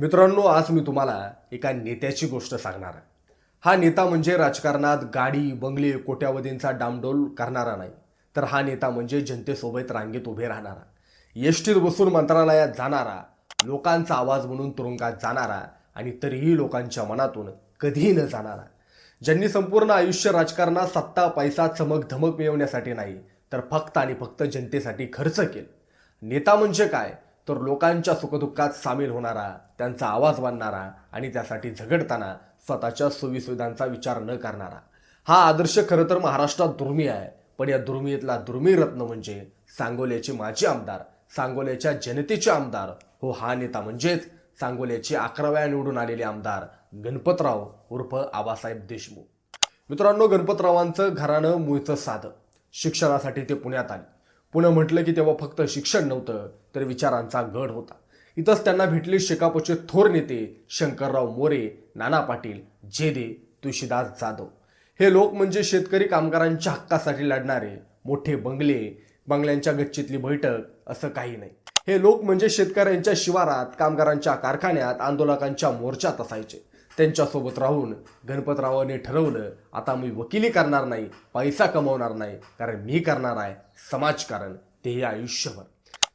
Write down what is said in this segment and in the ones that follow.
मित्रांनो आज मी तुम्हाला एका नेत्याची गोष्ट सांगणार आहे. हा नेता म्हणजे राजकारणात गाडी बंगले कोट्यावधींचा डामडोल करणारा नाही. तर हा नेता म्हणजे जनतेसोबत रांगेत उभे राहणारा एसटीत बसून मंत्रालयात जाणारा लोकांचा आवाज म्हणून तुरुंगात जाणारा आणि तरीही लोकांच्या मनातून कधीही न जाणारा. ज्यांनी संपूर्ण आयुष्य राजकारणात सत्ता पैसा चमक धमक मिळवण्यासाठी नाही तर फक्त आणि फक्त जनतेसाठी खर्च केलं. नेता म्हणजे काय? तर लोकांच्या सुखदुःखात सामील होणारा त्यांचा आवाज बांधणारा आणि त्यासाठी झगडताना स्वतःच्या सोयीसुविधांचा विचार न करणारा. हा आदर्श खरं तर महाराष्ट्रात दुर्मिळ आहे. पण या दुर्मिळीतला दुर्मिळ रत्न म्हणजे सांगोल्याचे माजी आमदार सांगोल्याच्या जनतेचे आमदार हो हा नेता म्हणजेच सांगोल्याचे अकराव्या निवडून आलेले आमदार गणपतराव उर्फ आबासाहेब देशमुख. मित्रांनो गणपतरावांचं घराणं मूळचं साधं. शिक्षणासाठी ते पुण्यात आले. पुणे म्हटलं की तेव्हा फक्त शिक्षण नव्हतं तर विचारांचा गड होता. इथंच त्यांना भेटले शेकापचे थोर नेते शंकरराव मोरे नाना पाटील जेदे तुळशीदास जाधव. हे लोक म्हणजे शेतकरी कामगारांच्या हक्कासाठी लढणारे मोठे बंगले बंगल्यांच्या गच्चीतली बैठक असं काही नाही. हे लोक म्हणजे शेतकऱ्यांच्या शिवारात कामगारांच्या कारखान्यात आंदोलकांच्या मोर्चात असायचे. त्यांच्यासोबत राहून गणपतरावाने ठरवलं आता मी वकिली करणार नाही पैसा कमवणार नाही कारण मी करणार आहे समाजकारण तेही आयुष्यभर.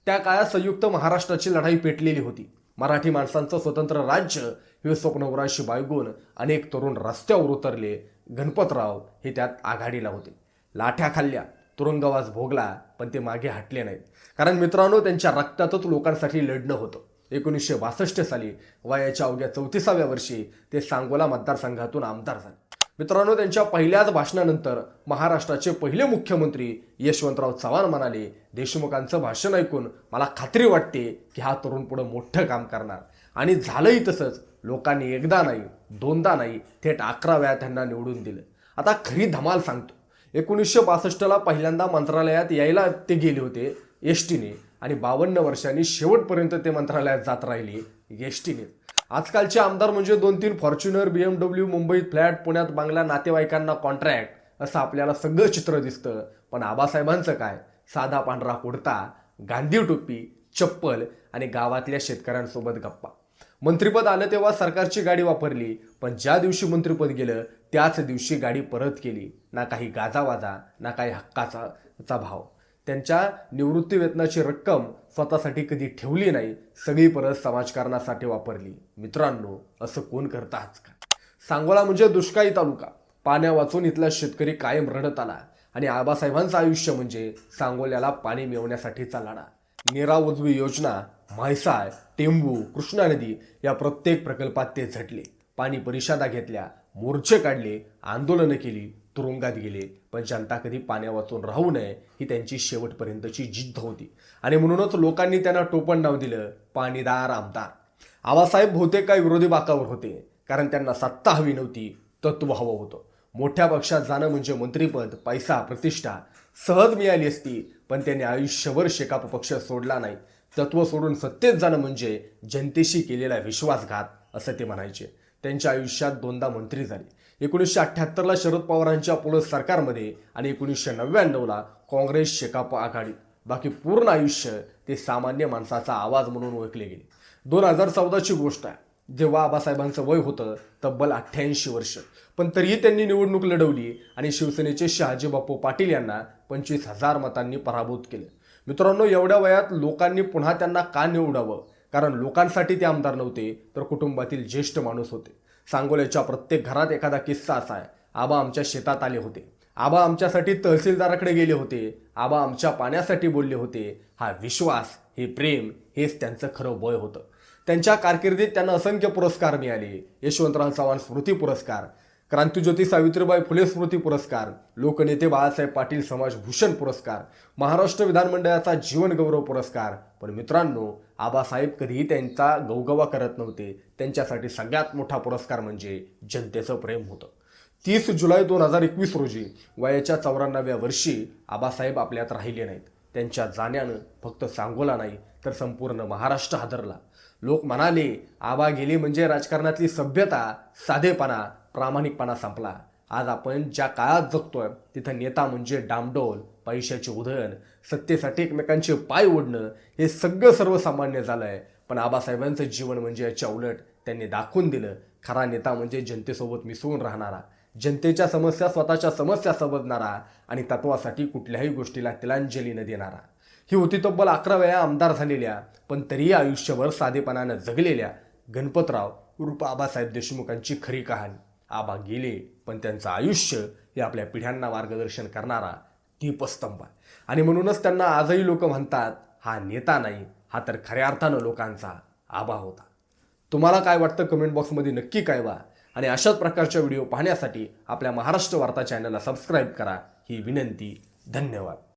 त्या काळात संयुक्त महाराष्ट्राची लढाई पेटलेली होती. मराठी माणसांचं स्वतंत्र राज्य हे स्वप्नवराशी बाळगून अनेक तरुण रस्त्यावर उतरले. गणपतराव हे त्यात आघाडीला होते. लाठ्या खाल्ल्या. तुरुंगवास भोगला पण ते मागे हटले नाहीत. कारण मित्रांनो त्यांच्या रक्तातच लोकांसाठी लढणं होतं. एकोणीसशे बासष्ट साली वयाच्या अवघ्या चौतीसाव्या वर्षी ते सांगोला मतदारसंघातून आमदार झाले. मित्रांनो त्यांच्या पहिल्याच भाषणानंतर महाराष्ट्राचे पहिले मुख्यमंत्री यशवंतराव चव्हाण म्हणाले देशमुखांचं भाषण ऐकून मला खात्री वाटते की हा तरुण पुढं मोठं काम करणार. आणि झालंही तसंच. लोकांनी एकदा नाही दोनदा नाही थेट अकरा वेळा त्यांना निवडून दिलं. आता खरी धमाल सांगतो. एकोणीसशे बासष्टला पहिल्यांदा मंत्रालयात यायला ते गेले होते एस टीने. आणि बावन्न वर्षांनी शेवटपर्यंत ते मंत्रालयात जात राहिले एस टीने. आजकालचे आमदार म्हणजे दोन तीन फॉर्च्युनर बीएमडब्ल्यू मुंबईत फ्लॅट पुण्यात बांगला नातेवाईकांना कॉन्ट्रॅक्ट असं आपल्याला सगळं चित्र दिसतं. पण आबासाहेबांचं काय? साधा पांढरा कुडता गांधी टोपी चप्पल आणि गावातल्या शेतकऱ्यांसोबत गप्पा. मंत्रिपद आलं तेव्हा सरकारची गाडी वापरली पण ज्या दिवशी मंत्रिपद गेलं त्याच दिवशी गाडी परत केली. ना काही गाजावाजा ना काही हक्काचा चा भाव. त्यांच्या निवृत्ती वेतनाची रक्कम स्वतःसाठी कधी ठेवली नाही सगळी परत समाजकारणासाठी वापरली. मित्रांनो असं कोण करतं का सांगोला म्हणजे दुष्काळी तालुका. पाण्या वाचून इथला शेतकरी कायम रडत आला. आणि आबासाहेबांचं आयुष्य म्हणजे सांगोल्याला पाणी मिळवण्यासाठीचा लढा. नीरा उजवी योजना म्हैसाळ टेंबू कृष्णा नदी या प्रत्येक प्रकल्पात ते झटले. पाणी परिषदा घेतल्या मोर्चे काढले आंदोलनं केली तुरुंगात गेले. पण जनता कधी पाण्या वाचून राहू नये ही त्यांची शेवटपर्यंतची जिद्द होती. आणि म्हणूनच लोकांनी त्यांना टोपण नाव दिलं पाणीदार आमदार. आबासाहेब बहुतेक काही विरोधी बाकावर होते कारण त्यांना सत्ता हवी नव्हती तत्व हवं होतं. मोठ्या पक्षात जाणं म्हणजे मंत्रीपद पैसा प्रतिष्ठा सहज मिळाली असती पण त्यांनी आयुष्यभर शेकाप पक्ष सोडला नाही. तत्व सोडून सत्तेत जाणं म्हणजे जनतेशी केलेला विश्वासघात असं ते म्हणायचे. त्यांच्या आयुष्यात दोनदा मंत्री झाले. एकोणीसशे अठ्ठ्याहत्तरला शरद पवारांच्या पुढं सरकारमध्ये आणि एकोणीसशे नव्याण्णवला काँग्रेस शेकाप आघाडी. बाकी पूर्ण आयुष्य ते सामान्य माणसाचा आवाज म्हणून ओळखले गेले. दोन हजार चौदाची गोष्ट आहे. जेव्हा आबासाहेबांचं वय होतं तब्बल अठ्ठ्याऐंशी वर्ष. पण तरीही त्यांनी निवडणूक लढवली आणि शिवसेनेचे शहाजी बापू पाटील यांना पंचवीस हजार मतांनी पराभूत केलं. मित्रांनो एवढ्या वयात लोकांनी पुन्हा त्यांना का निवडावं? कारण लोकांसाठी ते आमदार नव्हते तर कुटुंबातील ज्येष्ठ माणूस होते. सांगोल्याच्या प्रत्येक घरात एखादा किस्सा असा आहे. आबा आमच्या शेतात आले होते. आबा आमच्यासाठी तहसीलदाराकडे गेले होते. आबा आमच्या पाण्यासाठी बोलले होते. हा विश्वास हे प्रेम हेच त्यांचं खरं वय होतं. त्यांच्या कारकिर्दीत त्यांना असंख्य पुरस्कार मिळाले. यशवंतराव चव्हाण स्मृती पुरस्कार क्रांतिज्योती सावित्रीबाई फुले स्मृती पुरस्कार लोकनेते बाळासाहेब पाटील समाजभूषण पुरस्कार महाराष्ट्र विधानमंडळाचा जीवनगौरव पुरस्कार. पण मित्रांनो आबासाहेब कधीही त्यांचा गौगवा करत नव्हते. त्यांच्यासाठी सगळ्यात मोठा पुरस्कार म्हणजे जनतेचं प्रेम होतं. तीस जुलै दोन हजार एकवीस रोजी वयाच्या चौऱ्याण्णव्या वर्षी आबासाहेब आपल्यात राहिले नाहीत. त्यांच्या जाण्यानं फक्त सांगोला नाही तर संपूर्ण महाराष्ट्र हादरला. लोक म्हणाले आबा गेली म्हणजे राजकारणातली सभ्यता साधेपणा प्रामाणिकपणा संपला. आज आपण ज्या काळात जगतोय तिथं नेता म्हणजे डामडोल पैशाचे उधळण सत्तेसाठी एकमेकांचे पाय ओढणं हे सगळं सर्वसामान्य झालं आहे पण आबासाहेबांचं जीवन म्हणजे याच्या उलट त्यांनी दाखवून दिलं खरा नेता म्हणजे जनतेसोबत मिसळून राहणारा जनतेच्या समस्या स्वतःच्या समस्या समजणारा आणि तत्वासाठी कुठल्याही गोष्टीला तिलांजली न देणारा. ही होती तब्बल अकरा वेळा आमदार झालेल्या पण तरीही आयुष्यभर साधेपणानं जगलेल्या गणपतराव उर्फ आबासाहेब देशमुखांची खरी कहाणी. आबा गेले पण त्यांचं आयुष्य हे आपल्या पिढ्यांना मार्गदर्शन करणारा दीपस्तंभ आहे. आणि म्हणूनच त्यांना आजही लोक म्हणतात हा नेता नाही हा तर खऱ्या अर्थानं लोकांचा आबा होता. तुम्हाला काय वाटतं कमेंट बॉक्समध्ये नक्की कळवा. आणि अशाच प्रकारच्या व्हिडिओ पाहण्यासाठी आपल्या महाराष्ट्र वार्ता चॅनलला सबस्क्राईब करा. ही विनंती धन्यवाद.